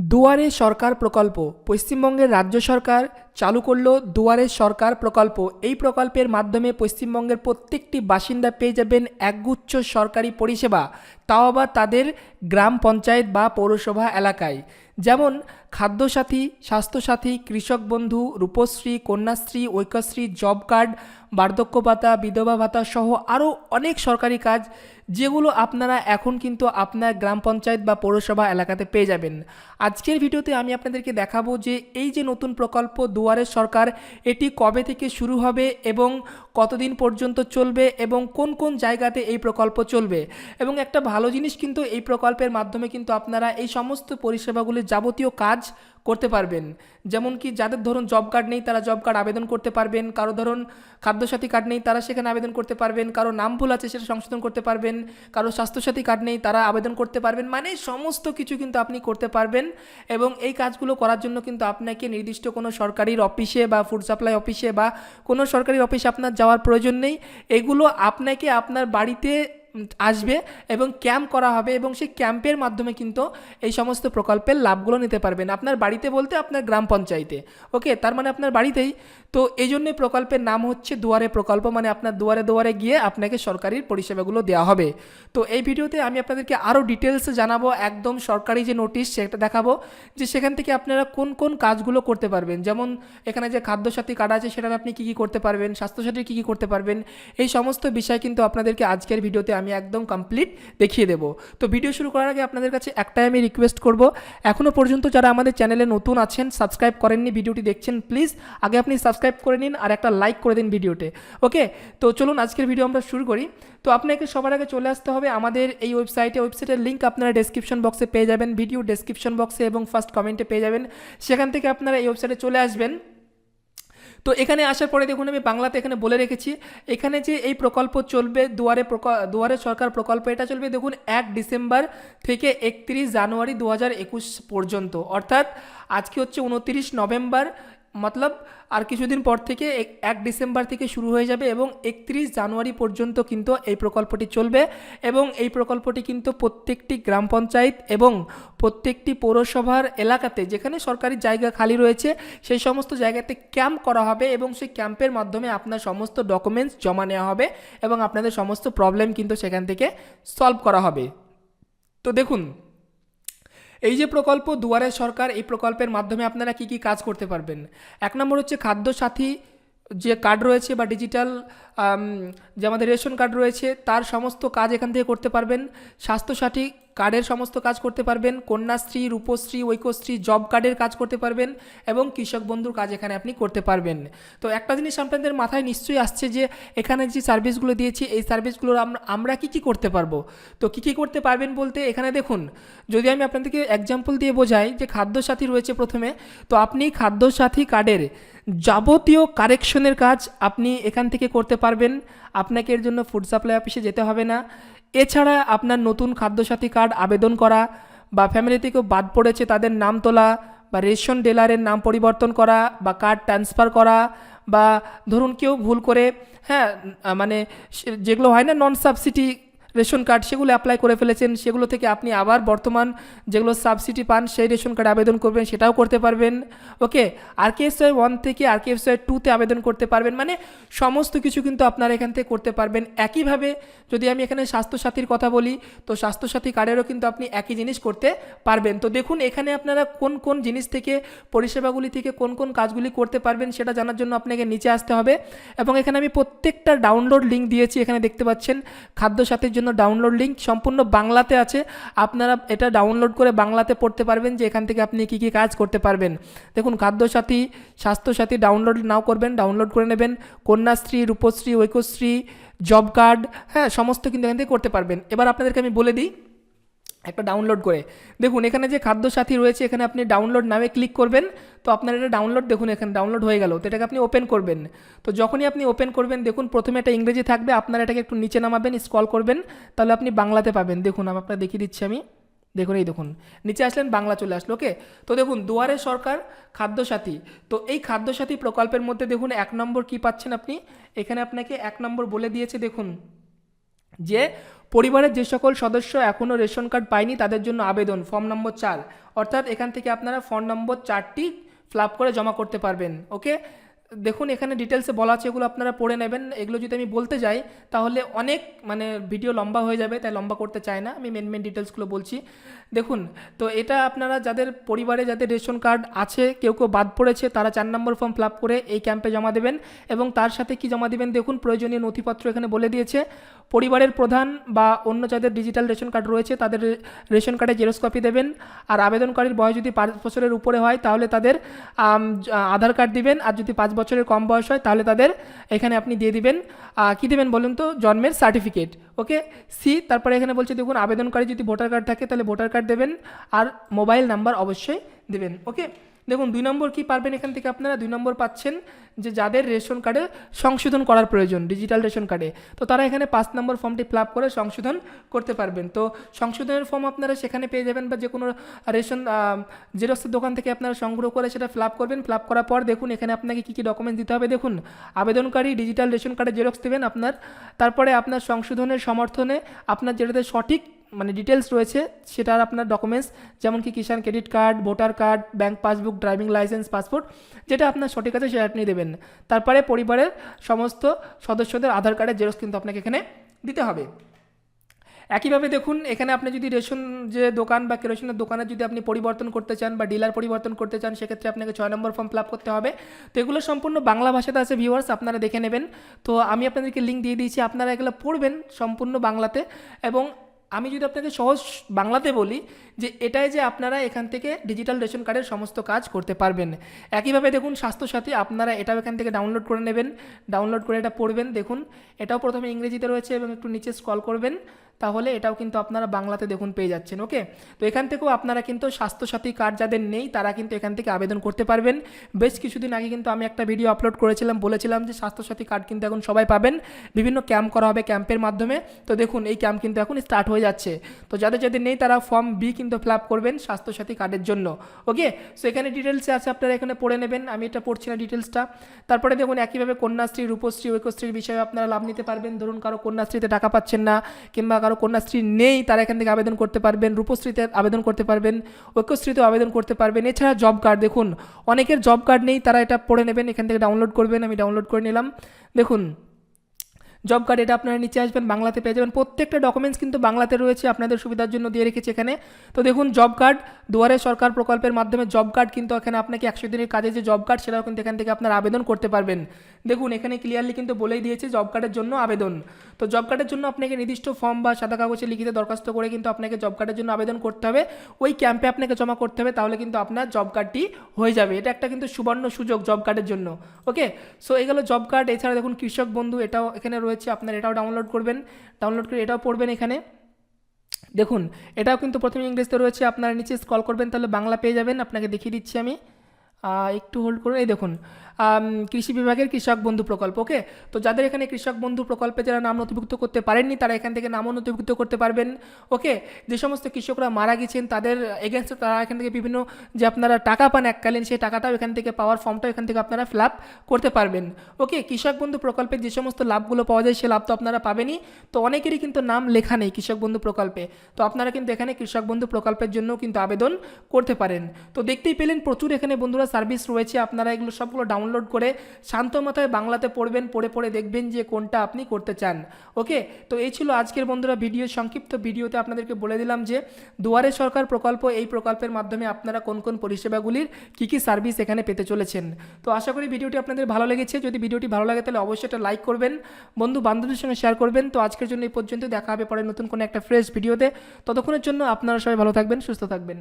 দুয়ারে সরকার প্রকল্প। পশ্চিমবঙ্গের রাজ্য সরকার চালু করল দুয়ারে সরকার প্রকল্প। এই প্রকল্পের মাধ্যমে পশ্চিমবঙ্গের প্রত্যেকটি বাসিন্দা পেয়ে যাবেন একগুচ্ছ সরকারি পরিষেবা। তাও আবার তাদের গ্রাম পঞ্চায়েত বা পৌরসভা এলাকায়। যেমন খাদ্যসাথী, স্বাস্থ্যসাথী, কৃষক বন্ধু, রূপশ্রী, কন্যাশ্রী, ঐক্যশ্রী, জব কার্ড বার্ধক্য ভাতা, বিধবা ভাতা সহ আরও অনেক সরকারি কাজ যেগুলো আপনারা এখন কিন্তু আপনার গ্রাম পঞ্চায়েত বা পৌরসভা এলাকাতে পেয়ে যাবেন। আজকের ভিডিওতে আমি আপনাদেরকে দেখাবো যে এই যে নতুন প্রকল্প দুয়ারের সরকার, এটি কবে থেকে শুরু হবে এবং কতদিন পর্যন্ত চলবে এবং কোন কোন জায়গাতে এই প্রকল্প চলবে। এবং একটা ভালো জিনিস কিন্তু এই প্রকল্পের মাধ্যমে কিন্তু আপনারা এই সমস্ত পরিষেবাগুলির যাবতীয় কাজ করতে পারবেন। যেমন কি যাদের ধরুন জব কার্ড নেই, তারা জব কার্ড আবেদন করতে পারবেন। কারও ধরুন খাদ্যসাথী কার্ড নেই, তারা সেখানে আবেদন করতে পারবেন। কারও নাম ভুল আছে, সেটা সংশোধন করতে পারবেন। কারও স্বাস্থ্যসাথী কার্ড নেই, তারা আবেদন করতে পারবেন। মানে সমস্ত কিছু কিন্তু আপনি করতে পারবেন এবং এই কাজগুলো করার জন্য কিন্তু আপনাকে নির্দিষ্ট কোনো সরকারির অফিসে বা ফুড সাপ্লাই অফিসে বা কোনো সরকারি অফিসে আপনার যাওয়ার প্রয়োজন নেই। এগুলো আপনাকে আপনার বাড়িতে আসবে এবং ক্যাম্প করা হবে এবং সেই ক্যাম্পের মাধ্যমে কিন্তু এই সমস্ত প্রকল্পের লাভগুলো নিতে পারবেন আপনার বাড়িতে বলতে আপনার গ্রাম পঞ্চায়েতে। ওকে তার মানে আপনার বাড়িতেই। তো এই জন্যই প্রকল্পের নাম হচ্ছে দুয়ারে প্রকল্প মানে আপনার দুয়ারে দুয়ারে গিয়ে আপনাকে সরকারি পরিষেবাগুলো দেওয়া হবে। তো এই ভিডিওতে আমি আপনাদেরকে আরও ডিটেলসে জানাব, একদম সরকারি যে নোটিশ সেটা দেখাবো যে সেখান থেকে আপনারা কোন কোন কাজগুলো করতে পারবেন। যেমন এখানে যে খাদ্যসাথী কার্ড আছে সেটার আপনি কী কী করতে পারবেন স্বাস্থ্যসাথী কী কী করতে পারবেন, এই সমস্ত বিষয় কিন্তু আপনাদেরকে আজকের ভিডিওতে আমি একদম কমপ্লিট দেখিয়ে দেবো। তো ভিডিও শুরু করার আগে আপনাদের কাছে একটাই আমি রিকোয়েস্ট করব এখনও পর্যন্ত যারা আমাদের চ্যানেলে নতুন আছেন সাবস্ক্রাইব করেননি ভিডিওটি দেখছেন প্লিজ আগে আপনি সাবস্ক্রাইব করে নিন আর একটা লাইক করে দিন ভিডিওতে ওকে তো চলুন আজকের ভিডিও আমরা শুরু করি। তো আপনাকে সবার আগে চলে আসতে হবে আমাদের এই ওয়েবসাইটে ওয়েবসাইটের লিঙ্ক আপনারা ডেসক্রিপশন বক্সে পেয়ে যাবেন ভিডিও ডেসক্রিপশন বক্সে এবং ফার্স্ট কমেন্টে পেয়ে যাবেন। সেখান থেকে আপনারা এই ওয়েবসাইটে চলে আসবেন। তো এখানে আসার পরে দেখুন, আমি বাংলাতে এখানে বলে রেখেছি, এখানে যে এই প্রকল্প চলবে দুয়ারে দুয়ারে সরকার প্রকল্প, এটা চলবে দেখুন, এক ডিসেম্বর থেকে একত্রিশ জানুয়ারি দু হাজার একুশ পর্যন্ত। অর্থাৎ আজকে হচ্ছে উনত্রিশ নভেম্বর মতলব আর কিছুদিন পর থেকে এক- ডিসেম্বর থেকে শুরু হয়ে যাবে এবং একত্রিশ জানুয়ারি পর্যন্ত কিন্তু এই প্রকল্পটি চলবে এবং এই প্রকল্পটি কিন্তু প্রত্যেকটি গ্রাম পঞ্চায়েত এবং প্রত্যেকটি পৌরসভার এলাকাতে যেখানে সরকারি জায়গা খালি রয়েছে, সেই সমস্ত জায়গাতে ক্যাম্প করা হবে এবং সেই ক্যাম্পের মাধ্যমে আপনার সমস্ত ডকুমেন্টস জমা নেওয়া হবে এবং আপনাদের সমস্ত প্রবলেম কিন্তু সেখান থেকে সলভ করা হবে। তো দেখুন এই যে প্রকল্প দুয়ারে সরকার, এই প্রকল্পের মাধ্যমে আপনারা কি কি কাজ করতে পারবেন? এক নম্বর হচ্ছে খাদ্য সাথী যে কার্ড রয়েছে বা ডিজিটাল যে আমাদের রেশন কার্ড রয়েছে, তার সমস্ত কাজ এখান থেকে করতে পারবেন। স্বাস্থ্যসাথী কার্ডের সমস্ত কাজ করতে পারবেন। কন্যাশ্রী, রূপশ্রী, ঐক্যশ্রী, জব কার্ডের কাজ করতে পারবেন এবং কৃষক বন্ধুর কাজ এখানে আপনি করতে পারবেন। তো একটা জিনিস আপনাদের মাথায় নিশ্চয়ই আসছে যে, এখানে যে সার্ভিসগুলো দিয়েছি, এই সার্ভিসগুলোর আমরা আমরা কী কী করতে পারব? তো কী কী করতে পারবেন বলতে এখানে দেখুন, যদি আমি আপনাদেরকে এক্সাম্পল দিয়ে বোঝাই যে খাদ্যসাথী রয়েছে প্রথমে, তো আপনি খাদ্যসাথী কার্ডের যাবতীয় কারেকশনের কাজ আপনি এখান থেকে করতে পারবেন। আপনাকে এর জন্য ফুড সাপ্লাই অফিসে যেতে হবে না। এছাড়া আপনার নতুন খাদ্যসাথী কার্ড আবেদন করা বা ফ্যামিলি থেকেও বাদ পড়েছে তাদের নাম তোলা বা রেশন ডিলারের নাম পরিবর্তন করা বা কার্ড ট্রান্সফার করা বা ধরুন কেউ ভুল করে হ্যাঁ মানে যেগুলো হয় না নন সাবসিডি রেশন কার্ড সেগুলো অ্যাপ্লাই করে ফেলেছেন। সেগুলো থেকে আপনি আবার বর্তমান যেগুলো সাবসিডি পান, সেই রেশন কার্ডে আবেদন করবেন, সেটাও করতে পারবেন। ওকে আর কে এফ ওয়ান থেকে আর কে এফ টুতে আবেদন করতে পারবেন। মানে সমস্ত কিছু কিন্তু আপনারা এখান থেকে করতে পারবেন। একইভাবে যদি আমি এখানে স্বাস্থ্যসাথীর কথা বলি, তো স্বাস্থ্যসাথী কার্ডেরও কিন্তু আপনি একই জিনিস করতে পারবেন। তো দেখুন, এখানে আপনারা কোন কোন জিনিস থেকে, পরিষেবাগুলি থেকে কোন কোন কাজগুলি করতে পারবেন সেটা জানার জন্য আপনাকে নিচে আসতে হবে। এবং এখানে আমি প্রত্যেকটা ডাউনলোড লিঙ্ক দিয়েছি, এখানে দেখতে পাচ্ছেন। খাদ্য খাদ্যসাথীর জন্য ডাউনলোড লিঙ্ক সম্পূর্ণ বাংলাতে আছে। আপনারা এটা ডাউনলোড করে বাংলাতে পড়তে পারবেন যে এখান থেকে আপনি কী কী কাজ করতে পারবেন। দেখুন, খাদ্যসাথী, স্বাস্থ্যসাথী ডাউনলোড নাও করবেন ডাউনলোড করে নেবেন। কন্যাশ্রী, রূপশ্রী, ঐক্যশ্রী জব কার্ড হ্যাঁ সমস্ত কিন্তু এখান থেকে করতে পারবেন। এবার আপনাদেরকে আমি বলে দিই একটা ডাউনলোড করে। দেখুন, এখানে যে খাদ্য সাথী রয়েছে, এখানে আপনি ডাউনলোড নামে ক্লিক করবেন। তো আপনার এটা ডাউনলোড দেখুন, এখানে ডাউনলোড হয়ে গেল। তো এটাকে আপনি ওপেন করবেন। তো যখনই আপনি ওপেন করবেন, দেখুন, প্রথমে একটা ইংরেজি থাকবে। আপনার এটাকে একটু নিচে নামাবেন স্ক্রল করবেন। তাহলে আপনি বাংলাতে পাবেন। দেখুন, আমি আপনাকে দেখিয়ে দিচ্ছি আমি। দেখুন, এই দেখুন। নিচে আসলেন, বাংলা চলে আসলো ওকে তো দেখুন, দুয়ারে সরকার খাদ্যসাথী। তো এই খাদ্যসাথী প্রকল্পের মধ্যে, দেখুন, এক নম্বর কি পাচ্ছেন আপনি? এখানে আপনাকে এক নম্বর বলে দিয়েছে, দেখুন, যে পরিবারের যে সকল সদস্য এখনও রেশন কার্ড পায়নি, তাদের জন্য আবেদন, ফর্ম নম্বর চার। অর্থাৎ এখান থেকে আপনারা ফর্ম নম্বর চারটি ফ্লাপ করে জমা করতে পারবেন, ওকে? দেখুন, এখানে ডিটেলসে বলা আছে, এগুলো আপনারা পড়ে নেবেন। এগুলো যদি আমি বলতে যাই, তাহলে অনেক মানে ভিডিও লম্বা হয়ে যাবে, তাই লম্বা করতে চাই না। আমি মেন মেন ডিটেলসগুলো বলছি। দেখুন, তো এটা আপনারা যাদের পরিবারে যাদের রেশন কার্ড আছে, কেউ কেউ বাদ পড়েছে, তারা চার নম্বর ফর্ম ফিল করে এই ক্যাম্পে জমা দেবেন। এবং তার সাথে কি জমা দেবেন? দেখুন, প্রয়োজনীয় নথিপত্র এখানে বলে দিয়েছে। পরিবারের প্রধান বা অন্য যাদের ডিজিটাল রেশন কার্ড রয়েছে, তাদের রেশন কার্ডে জেরক্স কপি দেবেন। আর আবেদনকারীর বয়স যদি পাঁচ বছরের উপরে হয়, তাহলে তাদের আধার কার্ড দিবেন। আর যদি পাঁচ বছরের কম বয়স হয়, তাহলে তাদের এখানে আপনি দিয়ে দিবেন কী দেবেন বলুন তো? জন্মের সার্টিফিকেট ওকে? সি তারপরে এখানে বলছে দেখুন, আবেদনকারী যদি ভোটার কার্ড থাকে, তাহলে ভোটার কার্ড দেবেন, আর মোবাইল নাম্বার অবশ্যই দেবেন, ওকে? দেখুন, দুই নম্বর কি পারবেন এখান থেকে আপনারা? দুই নম্বর পাচ্ছেন যে যাদের রেশন কার্ডে সংশোধন করার প্রয়োজন, ডিজিটাল রেশন কার্ডে। তো তারা এখানে পাঁচ নম্বর ফর্মটি ফিল করে সংশোধন করতে পারবেন। তো সংশোধনের ফর্ম আপনারা সেখানে পেয়ে যাবেন বা যে কোনো রেশন জেরক্সের দোকান থেকে আপনারা সংগ্রহ করে সেটা ফিল করবেন। ফিল করার পর দেখুন, এখানে আপনাকে কী কী ডকুমেন্ট দিতে হবে? দেখুন, আবেদনকারী ডিজিটাল রেশন কার্ডে জেরক্স দেবেন আপনার। তারপরে আপনার সংশোধনের সমর্থনে আপনার যেটাতে সঠিক মানে ডিটেলস রয়েছে, সেটার আপনার ডকুমেন্টস যেমন কি Kisan credit card voter card bank passbook driving licence passport যেটা আপনার সঠিক আছে সেটা আপনি দেবেন। তারপরে পরিবারের সমস্ত সদস্যদের আধার কার্ডের জেরক্স কিন্তু আপনাকে এখানে দিতে হবে। একইভাবে দেখুন, এখানে আপনি যদি রেশন যে দোকান বা কেরোসিনের দোকানে যদি আপনি পরিবর্তন করতে চান বা ডিলার পরিবর্তন করতে চান, সেক্ষেত্রে আপনাকে ছয় নম্বর ফর্ম ফিল করতে হবে। তো এগুলো সম্পূর্ণ বাংলা ভাষাতে আছে ভিউয়ার্স আপনারা দেখে নেবেন। তো আমি আপনাদেরকে লিঙ্ক দিয়ে দিয়েছি, আপনারা এগুলো পড়বেন সম্পূর্ণ বাংলাতে এবং আমি যদি আপনাকে সহজ বাংলাতে বলি যে এটাই যে আপনারা এখান থেকে ডিজিটাল রেশন কার্ডের সমস্ত কাজ করতে পারবেন। একইভাবে দেখুন স্বাস্থ্যসাথী, আপনারা এটাও এখান থেকে ডাউনলোড করে নেবেন। ডাউনলোড করে এটা পড়বেন, দেখুন। এটাও প্রথমে ইংরেজিতে রয়েছে এবং একটু নিচে স্কল করবেন। তাহলে এটাও কিন্তু আপনারা বাংলাতে দেখুন পেয়ে যাচ্ছেন, ওকে? তো এখান থেকেও আপনারা কিন্তু স্বাস্থ্যসাথী কার্ড যাদের নেই, তারা কিন্তু এখান থেকে আবেদন করতে পারবেন। বেশ কিছুদিন আগে কিন্তু আমি একটা ভিডিও আপলোড করেছিলাম, বলেছিলাম যে স্বাস্থ্যসাথী কার্ড কিন্তু এখন সবাই পাবেন। বিভিন্ন ক্যাম্প করা হবে ক্যাম্পের মাধ্যমে। তো দেখুন, এই ক্যাম্প কিন্তু এখন স্টার্ট হয়ে যাচ্ছে। তো যাদের যাদের নেই, তারা ফর্ম বি কিন্তু ফিল আপ করবেন স্বাস্থ্যসাথী কার্ডের জন্য, ওকে? সো এখানে ডিটেলসে আছে, আপনারা এখানে পড়ে নেবেন। আমি এটা পড়ছি না ডিটেলসটা তারপরে দেখুন, একইভাবে কন্যাশ্রী, রূপশ্রী, ঐক্যশ্রীর বিষয়ে আপনারা লাভ নিতে পারবেন। ধরুন, কারও কন্যাশ্রীতে টাকা পাচ্ছেন না, কিংবা কন্যাশ্রী নেই, তারা এখান থেকে আবেদন করতে পারবেন, রূপশ্রীতে আবেদন করতে পারবেন, ঐক্যশ্রীতেও আবেদন করতে পারবেন। এছাড়া জব কার্ড দেখুন, অনেকের জব কার্ড নেই, তারা এটা পড়ে নেবেন, এখান থেকে ডাউনলোড করবেন, আমি ডাউনলোড করে নিলাম। দেখুন জব কার্ড এটা আপনারা নিচে আসবেন, বাংলাতে পেয়ে যাবেন। প্রত্যেকটা ডকুমেন্টস কিন্তু বাংলাতে রয়েছে আপনাদের সুবিধার জন্য দিয়ে রেখেছি এখানে। তো দেখুন জব কার্ড দুয়ারে সরকার প্রকল্পের মাধ্যমে জব কার্ড কিন্তু এখানে আপনাকে একশো দিনের কাজে যে জব কার্ড সেটাও কিন্তু এখান থেকে আপনারা আবেদন করতে পারবেন। দেখুন, এখানে ক্লিয়ারলি কিন্তু বলেই দিয়েছে জব কার্ডের জন্য আবেদন। তো জব কার্ডের জন্য আপনাকে নির্দিষ্ট ফর্ম বা সাদা কাগজে লিখিত দরখাস্ত করে কিন্তু আপনাকে জব কার্ডের জন্য আবেদন করতে হবে। ওই ক্যাম্পে আপনাকে জমা করতে হবে, তাহলে কিন্তু আপনার জব কার্ডটি হয়ে যাবে। এটা একটা কিন্তু সুবর্ণ সুযোগ জব কার্ডের জন্য। ওকে সো এগুলো জব কার্ড এছাড়া দেখুন, কৃষক বন্ধু, এটাও এখানে রয়েছে। আপনার এটাও ডাউনলোড করবেন ডাউনলোড করে এটাও পড়বেন এখানে। দেখুন, এটাও কিন্তু প্রথমে ইংরেজিতে রয়েছে, আপনারা নিচে স্কল করবেন, তাহলে বাংলা পেয়ে যাবেন, আপনাকে দেখিয়ে দিচ্ছি আমি। একটু হোল্ড করুন, এই দেখুন কৃষি বিভাগের কৃষক বন্ধু প্রকল্প, ওকে? তো যাদের এখানে কৃষক বন্ধু প্রকল্পে যারা নাম নথিভুক্ত করতে পারেননি, তারা এখান থেকে নামও নথিভুক্ত করতে পারবেন, ওকে? যে সমস্ত কৃষকরা মারা গেছেন, তাদের এগেনস্টে তারা এখান থেকে বিভিন্ন যে আপনারা টাকা পান এককালীন, সেই টাকাটাও এখান থেকে পাওয়ার ফর্মটাও এখান থেকে আপনারা ফিল করতে পারবেন, ওকে? কৃষক বন্ধু প্রকল্পের যে সমস্ত লাভগুলো পাওয়া যায়, সে লাভ তো আপনারা পাবেনই। তো অনেকেরই কিন্তু নাম লেখা নেই কৃষক বন্ধু প্রকল্পে। তো আপনারা কিন্তু এখানে কৃষক বন্ধু প্রকল্পের জন্য কিন্তু আবেদন করতে পারেন। তো দেখতেই পেলেন প্রচুর এখানে বন্ধুরা সার্ভিস রয়েছে, আপনারা এগুলো সবগুলো ডাউনলোড করে শান্ত মাথায় বাংলাতে পড়বেন, পড়ে পড়ে দেখবেন যে কোনটা আপনি করতে চান। ওকে? তো এই ছিল আজকের বন্ধুরা ভিডিও, সংক্ষিপ্ত ভিডিওতে আপনাদেরকে বলে দিলাম যে দুয়ারে সরকার প্রকল্প, এই প্রকল্পের মাধ্যমে আপনারা কোন কোন পরিষেবাগুলির কী কী সার্ভিস এখানে পেতে চলেছেন। তো আশা করি ভিডিওটি আপনাদের ভালো লেগেছে। যদি ভিডিওটি ভালো লাগে তাহলে অবশ্যই একটা লাইক করবেন, বন্ধু বান্ধবদের সঙ্গে শেয়ার করবেন। তো আজকের জন্য এই পর্যন্ত দেখা হবে পরে নতুন কোনো একটা ফ্রেশ ভিডিওতে। ততক্ষণের জন্য আপনারা সবাই ভালো থাকবেন, সুস্থ থাকবেন।